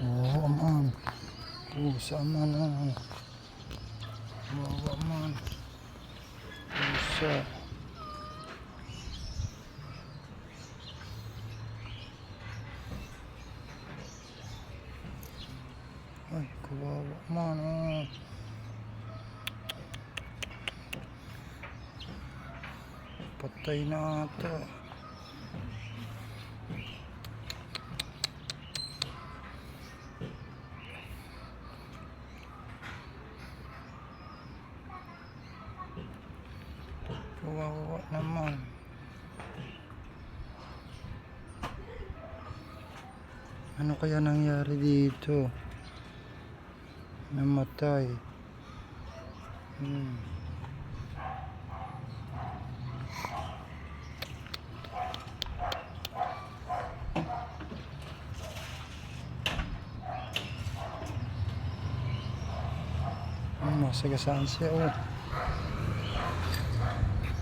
Oh, aman. Oh, saman lah. Oh, aman. Rusak. Oh, kau bawa mana? Patay na ito. Kawawa naman. Ano kaya nangyari dito? Namatay. Hmm. Hmm, masagasaan siya oh.